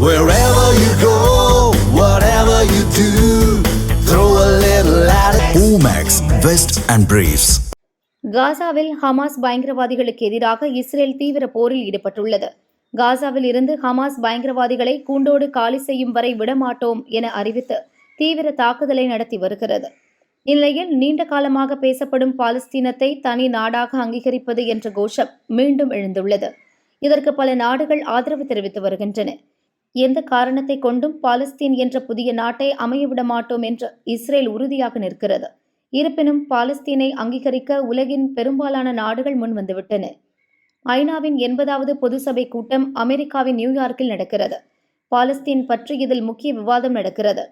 Wherever you go, whatever you do, throw a little attitude. Omax, Vest and Briefs. காசாவில் Hamas பயங்கரவாதிகளுக்கு எதிராக Israel தீவிர போரில் ஈடுபட்டுள்ளது காசாவில் இருந்து ஹமாஸ் பயங்கரவாதிகளை கூண்டோடு காலி செய்யும் வரை விடமாட்டோம் என அறிவித்து தீவிர தாக்குதலை நடத்தி வருகிறது இந்நிலையில் நீண்ட காலமாக பேசப்படும் பாலஸ்தீனத்தை தனி நாடாக அங்கீகரிப்பது என்ற கோஷம் மீண்டும் எழுந்துள்ளது இதற்கு பல நாடுகள் ஆதரவு தெரிவித்து வருகின்றன எந்த காரணத்தை கொண்டும் பாலஸ்தீன் என்ற புதிய நாட்டை அமையவிட மாட்டோம் என்று இஸ்ரேல் உறுதியாக நிற்கிறது. இருப்பினும் பாலஸ்தீனை அங்கீகரிக்க உலகின் பெரும்பாலான நாடுகள் முன்வந்துவிட்டன ஐநாவின் எண்பதாவது பொது சபை கூட்டம் அமெரிக்காவின் நியூயார்க்கில் நடக்கிறது. பாலஸ்தீன் பற்றி இதில் முக்கிய விவாதம் நடக்கிறது.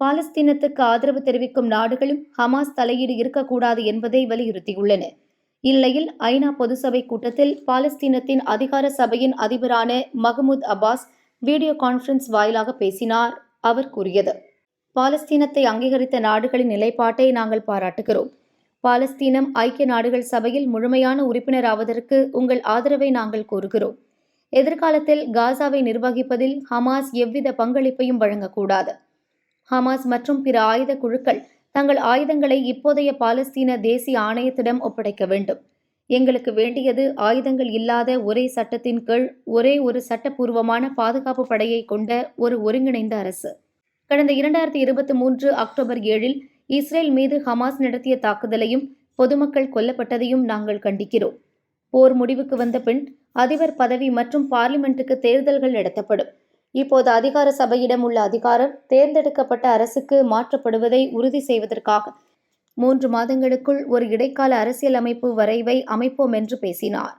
பாலஸ்தீனத்துக்கு ஆதரவு தெரிவிக்கும் நாடுகளும் ஹமாஸ் தலையீடு இருக்கக்கூடாது என்பதை வலியுறுத்தியுள்ளன. இந்நிலையில் ஐநா பொதுசபை கூட்டத்தில் பாலஸ்தீனத்தின் அதிகார சபையின் அதிபரான மஹமூத் அப்பாஸ் வீடியோ கான்ஃபரன்ஸ் வாயிலாக பேசினார். அவர் கூறியது பாலஸ்தீனத்தை அங்கீகரித்த நாடுகளின் நிலைப்பாட்டை நாங்கள் பாராட்டுகிறோம். பாலஸ்தீனம் ஐக்கிய நாடுகள் சபையில் முழுமையான உறுப்பினராவதற்கு உங்கள் ஆதரவை நாங்கள் கோருகிறோம். எதிர்காலத்தில் காசாவை நிர்வகிப்பதில் ஹமாஸ் எவ்வித பங்களிப்பையும் வழங்கக்கூடாது. ஹமாஸ் மற்றும் பிற ஆயுத குழுக்கள் தங்கள் ஆயுதங்களை இப்போதைய பாலஸ்தீன தேசிய ஆணையத்திடம் ஒப்படைக்க வேண்டும். எங்களுக்கு வேண்டியது ஆயுதங்கள் இல்லாத ஒரே சட்டத்தின் கீழ் ஒரே ஒரு சட்டப்பூர்வமான பாதுகாப்பு படையை கொண்ட ஒரு ஒருங்கிணைந்த அரசு. கடந்த இரண்டாயிரத்தி இருபத்தி மூன்று அக்டோபர் ஏழில் இஸ்ரேல் மீது ஹமாஸ் நடத்திய தாக்குதலையும் பொதுமக்கள் கொல்லப்பட்டதையும் நாங்கள் கண்டிக்கிறோம். போர் முடிவுக்கு வந்த பின் அதிபர் பதவி மற்றும் பார்லிமெண்ட்டுக்கு தேர்தல்கள் நடத்தப்படும். இப்போது அதிகார சபையிடம் உள்ள அதிகாரம் தேர்ந்தெடுக்கப்பட்ட அரசுக்கு மாற்றப்படுவதை உறுதி செய்வதற்காக மூன்று மாதங்களுக்குள் ஒரு இடைக்கால அரசியலமைப்பு வரைவை அமைப்போம் என்று பேசினார்.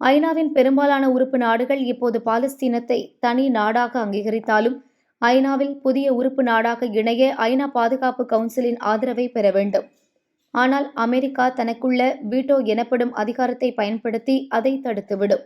ஐநாவின் பெரும்பாலான உறுப்பு நாடுகள் இப்போது பாலஸ்தீனத்தை தனி நாடாக அங்கீகரித்தாலும் ஐநாவில் புதிய உறுப்பு நாடாக இணைய ஐநா பாதுகாப்பு கவுன்சிலின் ஆதரவை பெற வேண்டும். ஆனால் அமெரிக்கா தனக்குள்ள வீட்டோ எனப்படும் அதிகாரத்தை பயன்படுத்தி அதை தடுத்துவிடும்.